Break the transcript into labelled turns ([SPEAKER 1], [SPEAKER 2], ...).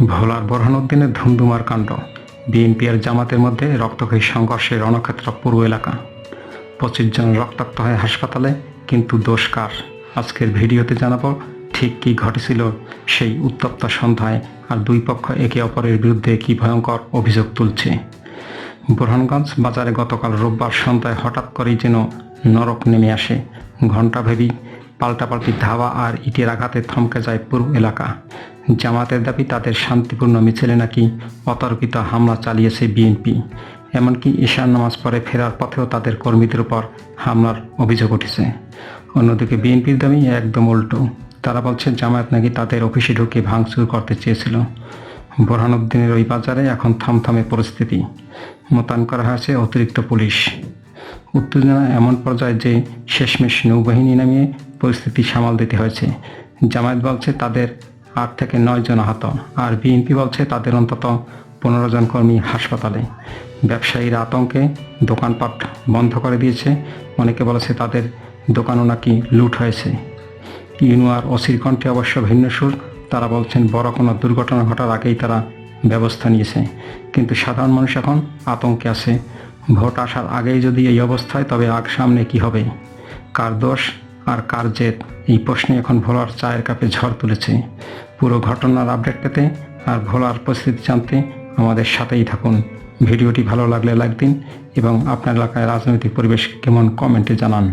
[SPEAKER 1] ভোলার বোরহানুদ্দিনের ধুমধুমার কাণ্ড। বিএনপি আর জামাতের মধ্যে রক্তক্ষয়ী সংঘর্ষের রণক্ষেত্র পুরো এলাকা। পঁচিশ জন রক্তাক্ত হয় হাসপাতালে, কিন্তু দোষ কার? আজকের ভিডিওতে জানাব ঠিক কী ঘটেছিল সেই উত্তপ্ত সন্ধ্যায় আর দুই পক্ষ একে অপরের বিরুদ্ধে কী ভয়ঙ্কর অভিযোগ তুলছে। বুরহানগঞ্জ বাজারে গতকাল রোববার সন্ধ্যায় হঠাৎ করেই যেন নরক নেমে আসে। ঘণ্টাভেবী পাল্টাপাল্টি ধাওয়া আর ইটের আঘাতে থমকে যায় পুরো এলাকা। জামাতের দাবি, তাদের শান্তিপূর্ণ মিছিলে নাকি অতর্কিত হামলা চালিয়েছে বিএনপি। এমনকি ঈশান নামাজ পরে ফেরার পথেও তাদের কর্মীদের উপর হামলার অভিযোগ উঠেছে। অন্যদিকে বিএনপির দাবি একদম উল্টো। তারা বলছে, জামায়াত নাকি তাদের অফিসে ঢুকে ভাঙচুর করতে চেয়েছিল। বোরহানুদ্দিনের ওই বাজারে এখন থমথমে পরিস্থিতি। মোতায়েন করা হয়েছে অতিরিক্ত পুলিশ। উত্তেজনা এমন পর্যায়ে যে শেষমেশ নৌবাহিনী নামিয়ে পরিস্থিতি সামাল দিতে হয়েছে। জামায়াত বলছে তাদের আট থেকে নয় জন আহত আর বিএনপি বলছে তাদের অন্তত পনেরো জন কর্মী হাসপাতালে। ব্যবসায়ীরা আতঙ্কে দোকানপাট বন্ধ করে দিয়েছে। অনেকে বলেছে তাদের দোকানও নাকি লুট হয়েছে। ইউনুয়ার ওসির কণ্ঠে অবশ্য ভিন্ন সুর। তারা বলছেন, বড় কোনো দুর্ঘটনা ঘটার আগেই তারা ব্যবস্থা নিয়েছে। কিন্তু সাধারণ মানুষ এখন আতঙ্কে আছে। ভোট আসার আগেই যদি এই অবস্থায়, তবে আগ সামনে কি হবে? কার দোষ আর কার জেদ? এই প্রশ্নে এখন ভোলার চায়ের কাপে ঝড় তুলেছে। পুরো ঘটনার আপডেট পেতে আর ভোলার পরিস্থিতি জানতে আমাদের সাথেই থাকুন। ভিডিওটি ভালো লাগলে লাইক দিন এবং আপনার এলাকায় রাজনৈতিক পরিবেশ কেমন কমেন্টে জানান।